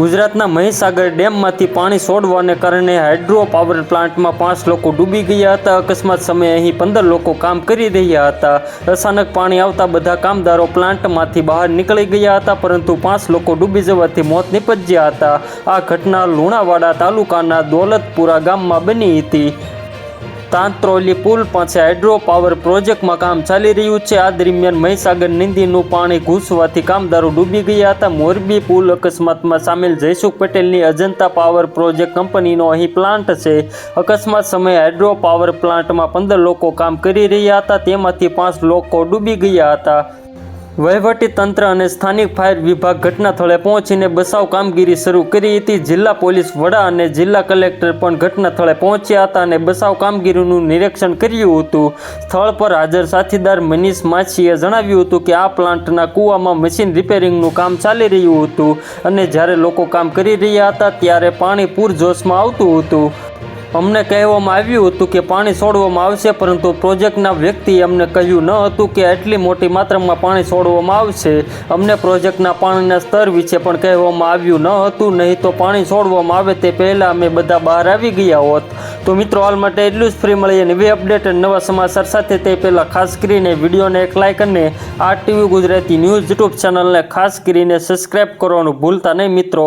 ગુજરાતના મહીસાગર ડેમમાંથી પાણી છોડવાને કારણે હાઇડ્રો પાવર પ્લાન્ટમાં પાંચ લોકો ડૂબી ગયા હતા. અકસ્માત સમયે અહીં પંદર લોકો કામ કરી રહ્યા હતા. અચાનક પાણી આવતા બધા કામદારો પ્લાન્ટમાંથી બહાર નીકળી ગયા હતા, પરંતુ પાંચ લોકો ડૂબી જવાથી મોત નિપજ્યા હતા. આ ઘટના લુણાવાડા તાલુકાના દોલતપુરા ગામમાં બની હતી. તાંત્રોલી પુલ પાસે હાઇડ્રો પાવર પ્રોજેક્ટમાં કામ ચાલી રહ્યું છે. આ દરમિયાન મહીસાગર નદીનું પાણી ઘૂસવાથી કામદારો ડૂબી ગયા હતા. મોરબી પુલ અકસ્માતમાં સામેલ જયસુખ પટેલની અજંતા પાવર પ્રોજેક્ટ કંપનીનો અહીં પ્લાન્ટ છે. અકસ્માત સમયે હાઇડ્રો પાવર પ્લાન્ટમાં પંદર લોકો કામ કરી રહ્યા હતા. તેમાંથી પાંચ લોકો ડૂબી ગયા હતા. વહીવટી તંત્ર અને સ્થાનિક ફાયર વિભાગ ઘટના સ્થળે પહોંચીને બચાવ કામગીરી શરૂ કરી હતી. જિલ્લા પોલીસ વડા અને જિલ્લા કલેક્ટર પણ ઘટના સ્થળે પહોંચ્યા હતા અને બચાવ કામગીરીનું નિરીક્ષણ કર્યું હતું. સ્થળ પર હાજર સાથીદાર મનીષ માછીએ જણાવ્યું હતું કે આ પ્લાન્ટના કૂવામાં મશીન રિપેરિંગનું કામ ચાલી રહ્યું હતું અને જ્યારે લોકો કામ કરી રહ્યા હતા ત્યારે પાણી પૂરજોશમાં આવતું હતું. અમને કહેવામાં આવ્યું હતું કે પાણી છોડવામાં આવશે, પરંતુ પ્રોજેક્ટના વ્યક્તિએ અમને કહ્યું ન હતું કે આટલી મોટી માત્રામાં પાણી છોડવામાં આવશે. અમને પ્રોજેક્ટના પાણીના સ્તર વિશે પણ કહેવામાં આવ્યું ન હતું, નહીં તો પાણી છોડવામાં આવે તે પહેલાં અમે બધા બહાર આવી ગયા હોત. તો મિત્રો, હાલ માટે એટલું જ. ફ્રી મળીએ નવી અપડેટ અને નવા સમાચાર સાથે. તે પહેલાં ખાસ કરીને વિડીયોને એક લાઇક અને આ ટીવી ગુજરાતી ન્યૂઝ યુટ્યુબ ચેનલને ખાસ કરીને સબસ્ક્રાઈબ કરવાનું ભૂલતા નહીં મિત્રો.